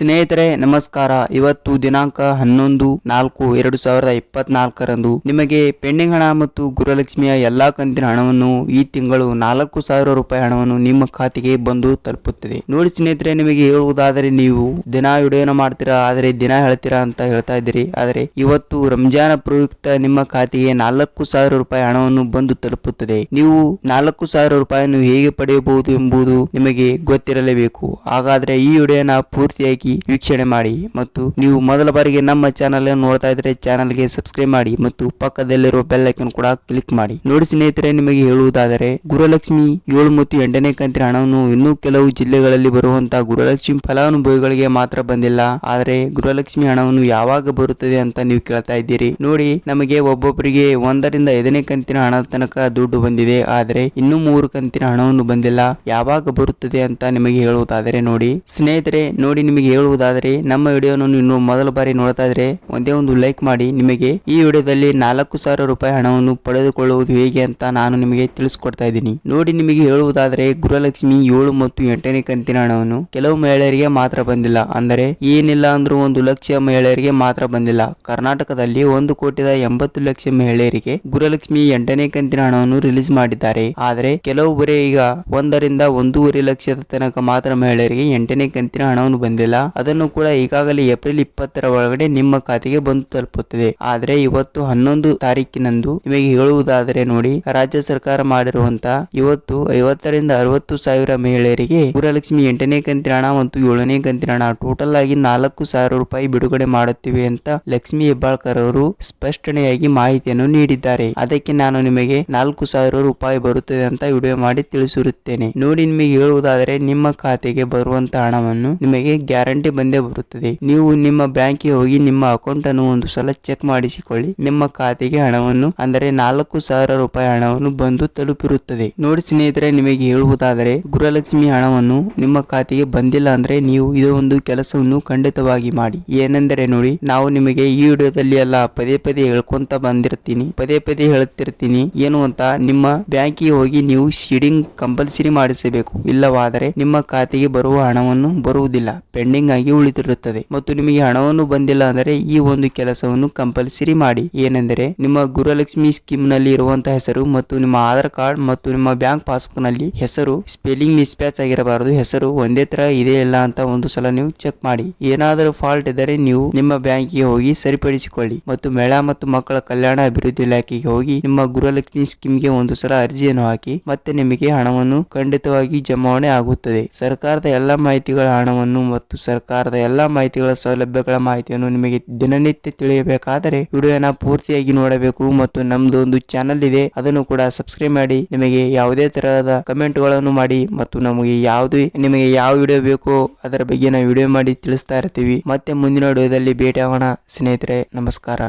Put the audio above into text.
ಸ್ನೇಹಿತರೆ, ನಮಸ್ಕಾರ. ಇವತ್ತು ದಿನಾಂಕ ಹನ್ನೊಂದು ನಾಲ್ಕು ಎರಡು ಸಾವಿರದ ಇಪ್ಪತ್ನಾಲ್ಕರಂದು ನಿಮಗೆ ಪೆಂಡಿಂಗ್ ಹಣ ಮತ್ತು ಗುರುಲಕ್ಷ್ಮಿಯ ಎಲ್ಲಾ ಕಂತಿನ ಹಣವನ್ನು ಈ ತಿಂಗಳು ನಾಲ್ಕು ಸಾವಿರ ರೂಪಾಯಿ ಹಣವನ್ನು ನಿಮ್ಮ ಖಾತೆಗೆ ಬಂದು ತಲುಪುತ್ತದೆ. ನೋಡಿ ಸ್ನೇಹಿತರೆ, ನಿಮಗೆ ಹೇಳುವುದಾದರೆ ನೀವು ದಿನ ವಿಡಿಯೋನ ಮಾಡ್ತೀರಾ, ಆದರೆ ದಿನ ಹೇಳ್ತೀರಾ ಅಂತ ಹೇಳ್ತಾ ಇದ್ದೀರಿ. ಆದರೆ ಇವತ್ತು ರಂಜಾನ್ ಪ್ರಯುಕ್ತ ನಿಮ್ಮ ಖಾತೆಗೆ ನಾಲ್ಕು ಸಾವಿರ ರೂಪಾಯಿ ಹಣವನ್ನು ಬಂದು ತಲುಪುತ್ತದೆ. ನೀವು ನಾಲ್ಕು ಸಾವಿರ ರೂಪಾಯಿಯನ್ನು ಹೇಗೆ ಪಡೆಯಬಹುದು ಎಂಬುದು ನಿಮಗೆ ಗೊತ್ತಿರಲೇಬೇಕು. ಹಾಗಾದ್ರೆ ಈ ವಿಡಿಯೋನ ಪೂರ್ತಿಯಾಗಿ ವೀಕ್ಷಣೆ ಮಾಡಿ ಮತ್ತು ನೀವು ಮೊದಲ ಬಾರಿಗೆ ನಮ್ಮ ಚಾನಲ್ ಅನ್ನು ನೋಡ್ತಾ ಇದ್ರೆ ಚಾನೆಲ್ಗೆ ಸಬ್ಸ್ಕ್ರೈಬ್ ಮಾಡಿ ಮತ್ತು ಪಕ್ಕದಲ್ಲಿರುವ ಬೆಲ್ ಐಕನ್ ಕೂಡ ಕ್ಲಿಕ್ ಮಾಡಿ. ನೋಡಿ ಸ್ನೇಹಿತರೆ, ನಿಮಗೆ ಹೇಳುವುದಾದರೆ ಗುರುಲಕ್ಷ್ಮಿ ಏಳು ಮತ್ತು ಎಂಟನೇ ಕಂತಿನ ಹಣವನ್ನು ಇನ್ನೂ ಕೆಲವು ಜಿಲ್ಲೆಗಳಲ್ಲಿ ಬರುವಂತಹ ಗುರುಲಕ್ಷ್ಮಿ ಫಲಾನುಭವಿಗಳಿಗೆ ಮಾತ್ರ ಬಂದಿಲ್ಲ. ಆದರೆ ಗುರುಲಕ್ಷ್ಮಿ ಹಣವನ್ನು ಯಾವಾಗ ಬರುತ್ತದೆ ಅಂತ ನೀವು ಕೇಳ್ತಾ ಇದ್ದೀರಿ. ನೋಡಿ, ನಮಗೆ ಒಬ್ಬೊಬ್ಬರಿಗೆ ಒಂದರಿಂದ ಐದನೇ ಕಂತಿನ ಹಣ ತನಕ ದುಡ್ಡು ಬಂದಿದೆ. ಆದರೆ ಇನ್ನೂ ಮೂರು ಕಂತಿನ ಹಣವನ್ನು ಬಂದಿಲ್ಲ. ಯಾವಾಗ ಬರುತ್ತದೆ ಅಂತ ನಿಮಗೆ ಹೇಳುವುದಾದರೆ ನೋಡಿ. ಸ್ನೇಹಿತರೆ, ನೋಡಿ ನಿಮಗೆ ಹೇಳುವುದಾದರೆ, ನಮ್ಮ ವಿಡಿಯೋವನ್ನು ಇನ್ನು ಮೊದಲ ಬಾರಿ ನೋಡ್ತಾ ಇದ್ರೆ ಒಂದೇ ಒಂದು ಲೈಕ್ ಮಾಡಿ. ನಿಮಗೆ ಈ ವಿಡಿಯೋದಲ್ಲಿ ನಾಲ್ಕು ಸಾವಿರ ರೂಪಾಯಿ ಹಣವನ್ನು ಪಡೆದುಕೊಳ್ಳುವುದು ಹೇಗೆ ಅಂತ ನಾನು ನಿಮಗೆ ತಿಳಿಸ್ಕೊಡ್ತಾ ಇದ್ದೀನಿ. ನೋಡಿ, ನಿಮಗೆ ಹೇಳುವುದಾದರೆ, ಗೃಹಲಕ್ಷ್ಮಿ ಏಳು ಮತ್ತು ಎಂಟನೇ ಕಂತಿನ ಹಣವನ್ನು ಕೆಲವು ಮಹಿಳೆಯರಿಗೆ ಮಾತ್ರ ಬಂದಿಲ್ಲ. ಅಂದರೆ, ಏನಿಲ್ಲ ಅಂದ್ರೂ ಒಂದು ಲಕ್ಷ ಮಹಿಳೆಯರಿಗೆ ಮಾತ್ರ ಬಂದಿಲ್ಲ. ಕರ್ನಾಟಕದಲ್ಲಿ ಒಂದು ಕೋಟಿದ ಎಂಬತ್ತು ಲಕ್ಷ ಮಹಿಳೆಯರಿಗೆ ಗೃಹಲಕ್ಷ್ಮಿ ಎಂಟನೇ ಕಂತಿನ ಹಣವನ್ನು ರಿಲೀಸ್ ಮಾಡಿದ್ದಾರೆ. ಆದರೆ, ಕೆಲವೊಬ್ಬರೇ ಈಗ ಒಂದರಿಂದ ಒಂದೂವರೆ ಲಕ್ಷದ ತನಕ ಮಾತ್ರ ಮಹಿಳೆಯರಿಗೆ ಎಂಟನೇ ಕಂತಿನ ಹಣವನ್ನು ಬಂದಿಲ್ಲ. ಅದನ್ನು ಕೂಡ ಈಗಾಗಲೇ ಏಪ್ರಿಲ್ ಇಪ್ಪತ್ತರ ಒಳಗಡೆ ನಿಮ್ಮ ಖಾತೆಗೆ ಬಂದು ತಲುಪುತ್ತದೆ. ಆದರೆ ಇವತ್ತು ಹನ್ನೊಂದು ತಾರೀಕಿನಂದು ನಿಮಗೆ ಹೇಳುವುದಾದರೆ ನೋಡಿ, ರಾಜ್ಯ ಸರ್ಕಾರ ಮಾಡಿರುವಂತಹ ಇವತ್ತು ಐವತ್ತರಿಂದ ಅರವತ್ತು ಸಾವಿರ ಮಹಿಳೆಯರಿಗೆ ಗೃಹಲಕ್ಷ್ಮಿ ಎಂಟನೇ ಕಂತಿನ ಹಣ ಮತ್ತು ಏಳನೇ ಕಂತಿನ ಹಣ ಟೋಟಲ್ ಆಗಿ ನಾಲ್ಕು ಸಾವಿರ ರೂಪಾಯಿ ಬಿಡುಗಡೆ ಮಾಡುತ್ತಿವೆ ಅಂತ ಲಕ್ಷ್ಮಿ ಹೆಬ್ಬಾಳ್ಕರ್ ಅವರು ಸ್ಪಷ್ಟನೆಯಾಗಿ ಮಾಹಿತಿಯನ್ನು ನೀಡಿದ್ದಾರೆ. ಅದಕ್ಕೆ ನಾನು ನಿಮಗೆ ನಾಲ್ಕು ಸಾವಿರ ರೂಪಾಯಿ ಬರುತ್ತದೆ ಅಂತ ವಿಡಿಯೋ ಮಾಡಿ ತಿಳಿಸಿರುತ್ತೇನೆ. ನೋಡಿ, ನಿಮಗೆ ಹೇಳುವುದಾದರೆ ನಿಮ್ಮ ಖಾತೆಗೆ ಬರುವಂತ ಹಣವನ್ನು ನಿಮಗೆ ಗ್ಯಾರಂಟಿ ಬಂದೇ ಬರುತ್ತದೆ. ನೀವು ನಿಮ್ಮ ಬ್ಯಾಂಕಿಗೆ ಹೋಗಿ ನಿಮ್ಮ ಅಕೌಂಟ್ ಅನ್ನು ಒಂದು ಸಲ ಚೆಕ್ ಮಾಡಿಸಿಕೊಳ್ಳಿ. ನಿಮ್ಮ ಖಾತೆಗೆ ಹಣವನ್ನು, ಅಂದರೆ ನಾಲ್ಕು ಸಾವಿರ ರೂಪಾಯಿ ಹಣವನ್ನು ಬಂದು ತಲುಪಿರುತ್ತದೆ. ನೋಡಿ ಸ್ನೇಹಿತರೆ, ನಿಮಗೆ ಹೇಳುವುದಾದರೆ, ಗೃಹಲಕ್ಷ್ಮಿ ಹಣವನ್ನು ನಿಮ್ಮ ಖಾತೆಗೆ ಬಂದಿಲ್ಲ ಅಂದ್ರೆ ನೀವು ಇದು ಒಂದು ಕೆಲಸವನ್ನು ಖಂಡಿತವಾಗಿ ಮಾಡಿ. ಏನೆಂದರೆ ನೋಡಿ, ನಾವು ನಿಮಗೆ ಈ ವಿಡಿಯೋದಲ್ಲಿ ಎಲ್ಲ ಪದೇ ಪದೇ ಹೇಳ್ಕೊಂತ ಬಂದಿರ್ತೀನಿ. ಪದೇ ಪದೇ ಹೇಳುತ್ತಿರ್ತೀನಿ. ಏನು ಅಂತ, ನಿಮ್ಮ ಬ್ಯಾಂಕಿಗೆ ಹೋಗಿ ನೀವು ಸೀಡಿಂಗ್ ಕಂಪಲ್ಸರಿ ಮಾಡಿಸಬೇಕು. ಇಲ್ಲವಾದರೆ ನಿಮ್ಮ ಖಾತೆಗೆ ಬರುವ ಹಣವನ್ನು ಬರುವುದಿಲ್ಲ. ಪೆಂಡಿಂಗ್ ಆಗಿ ಉಳಿದಿರುತ್ತದೆ. ಮತ್ತು ನಿಮಗೆ ಹಣವನ್ನು ಬಂದಿಲ್ಲ ಅಂದರೆ ಈ ಒಂದು ಕೆಲಸವನ್ನು ಕಂಪಲ್ಸರಿ ಮಾಡಿ. ಏನೆಂದರೆ, ನಿಮ್ಮ ಗುರುಲಕ್ಷ್ಮಿ ಸ್ಕೀಮ್ನಲ್ಲಿ ಇರುವಂತಹ ಹೆಸರು ಮತ್ತು ನಿಮ್ಮ ಆಧಾರ್ ಕಾರ್ಡ್ ಮತ್ತು ನಿಮ್ಮ ಬ್ಯಾಂಕ್ ಪಾಸ್ಬುಕ್ನಲ್ಲಿ ಹೆಸರು, ಸ್ಪೆಲ್ಲಿಂಗ್ ಮಿಸ್ಪ್ಯಾಚ್ ಆಗಿರಬಾರದು. ಹೆಸರು ಒಂದೇ ತರ ಇದೆ ಇಲ್ಲ ಅಂತ ಒಂದು ಸಲ ನೀವು ಚೆಕ್ ಮಾಡಿ. ಏನಾದರೂ ಫಾಲ್ಟ್ ಇದ್ದರೆ ನೀವು ನಿಮ್ಮ ಬ್ಯಾಂಕಿಗೆ ಹೋಗಿ ಸರಿಪಡಿಸಿಕೊಳ್ಳಿ. ಮತ್ತು ಮಹಿಳಾ ಮತ್ತು ಮಕ್ಕಳ ಕಲ್ಯಾಣ ಅಭಿವೃದ್ಧಿ ಇಲಾಖೆಗೆ ಹೋಗಿ ನಿಮ್ಮ ಗೃಹಲಕ್ಷ್ಮಿ ಸ್ಕೀಮ್ಗೆ ಒಂದು ಸಲ ಅರ್ಜಿಯನ್ನು ಹಾಕಿ. ಮತ್ತೆ ನಿಮಗೆ ಹಣವನ್ನು ಖಂಡಿತವಾಗಿ ಜಮಾವಣೆ ಆಗುತ್ತದೆ. ಸರ್ಕಾರದ ಎಲ್ಲಾ ಮಾಹಿತಿಗಳ ಹಣವನ್ನು ಮತ್ತು ಸರ್ಕಾರದ ಎಲ್ಲ ಮಾಹಿತಿಗಳ ಸೌಲಭ್ಯಗಳ ಮಾಹಿತಿಯನ್ನು ನಿಮಗೆ ದಿನನಿತ್ಯ ತಿಳಿಯಬೇಕಾದರೆ ವಿಡಿಯೋನ ಪೂರ್ತಿಯಾಗಿ ನೋಡಬೇಕು ಮತ್ತು ನಮ್ದು ಒಂದು ಚಾನಲ್ ಇದೆ, ಅದನ್ನು ಕೂಡ ಸಬ್ಸ್ಕ್ರೈಬ್ ಮಾಡಿ, ನಿಮಗೆ ಯಾವುದೇ ತರಹದ ಕಮೆಂಟ್ಗಳನ್ನು ಮಾಡಿ ಮತ್ತು ನಮಗೆ ಯಾವುದೇ, ನಿಮಗೆ ಯಾವ ವಿಡಿಯೋ ಬೇಕೋ ಅದರ ಬಗ್ಗೆ ನಾವು ವಿಡಿಯೋ ಮಾಡಿ ತಿಳಿಸ್ತಾ ಇರ್ತೀವಿ. ಮತ್ತೆ ಮುಂದಿನ ವಿಡಿಯೋದಲ್ಲಿ ಭೇಟಿ ಆಗೋಣ. ಸ್ನೇಹಿತರೆ, ನಮಸ್ಕಾರ.